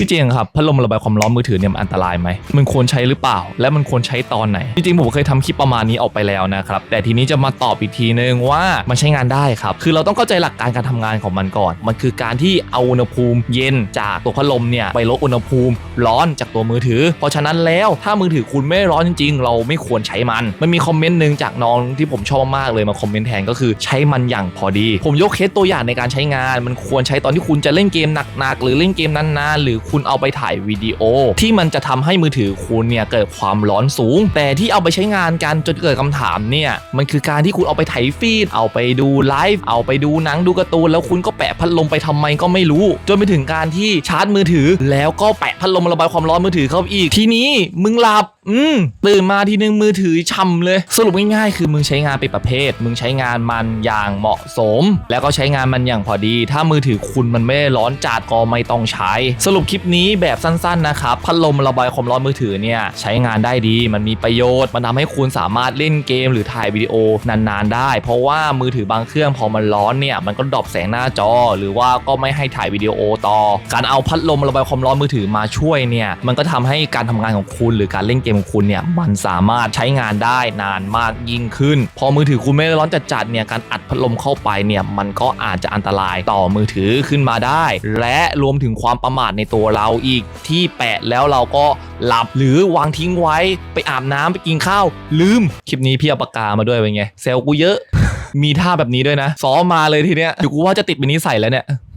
พี่เจงครับพัดลมระบายความร้อนมือถือเนี่ยมันอันตรายไหมมันควรใช้หรือเปล่า และมันควรใช้ตอนไหน จริงๆผมเคยทำคลิปประมาณนี้ออกไปแล้วนะครับ แต่ทีนี้จะมาตอบอีกทีนึงว่ามันใช้งานได้ครับ คือเราต้องเข้าใจหลักการการทำงานของมันก่อน มันคือการที่เอาอุณหภูมิเย็นจากตัวพัดลมเนี่ยไปลดอุณหภูมิร้อนจากตัวมือถือ เพราะฉะนั้นแล้วถ้ามือถือคุณไม่ร้อนจริงๆ เราไม่ควรใช้มัน มันมีคอมเมนต์หนึ่งจากน้องที่ผมชอบมากเลยมาคอมเมนต์แทนก็คือใช้มันอย่างพอดี ผมยกเคสตัวอย่างในการใช้งาน มันควรใช้ตอนที่คุณจะเล่นเกมหนักๆหรือเล่นเกมนานๆหรือคุณเอาไปถ่ายวิดีโอ ที่มันจะทำให้มือถือคุณเนี่ยเกิดความร้อนสูง แต่ที่เอาไปใช้งานกันจนเกิดคำถามเนี่ยมันคือการที่คุณเอาไปถ่ายฟีด เอาไปดูไลฟ์เอาไปดูหนังดูการ์ตูนแล้วคุณก็แปะพัดลมไปทำไมก็ไม่รู้ จนไปถึงการที่ชาร์จมือถือ แล้วก็แปะพัดลมระบายความร้อนมือถือเข้าไปอีกทีนี้มึงหลับ อืมตื่นมาทีนึงมือถือช่ำเลย สรุปง่ายๆ คือมึงใช้งานเป็นประเภท มึงใช้งานมันอย่างเหมาะสม แล้วก็ใช้งานมันอย่างพอดี ถ้ามือถือคุณมันไม่ได้ร้อนจัดก็ไม่ต้องใช้ สรุปคลิปนี้แบบสั้นๆนะครับพัดลมระบายความร้อนมือถือเนี่ยใช้งานได้ดี มันมีประโยชน์ มันทำให้คุณสามารถเล่นเกมหรือถ่ายวิดีโอนานๆได้ เพราะว่ามือถือบางเครื่องพอมันร้อนเนี่ยมันก็ดรอปแสงหน้าจอ หรือว่าก็ไม่ให้ถ่ายวิดีโอต่อ การเอาพัดลมระบายความร้อนมือถือมาช่วยเนี่ยมันก็ทำให้การทำงานของคุณหรือการเล่นเกมของคุณเนี่ยมันสามารถใช้งานได้นานมากยิ่งขึ้น พอมือถือคุณไม่ได้ร้อนจัดๆเนี่ยการอัดพัดลมเข้าไปเนี่ยมันก็อาจจะอันตรายต่อมือถือขึ้นมาได้ และรวมถึงความประมาทในตัวเราอีกที่แปะแล้วเราก็หลับหรือวางทิ้งไว้ไปอาบน้ำไปกินข้าว ลืม คลิปนี้พี่เอาปากกามาด้วยเป็นไงเซลกูเยอะ มีท่าแบบนี้ด้วยนะ ซ้อมมาเลยทีเนี้ยเดี๋ยวกูว่าจะติดเป็นนิสัยแล้วเนี่ย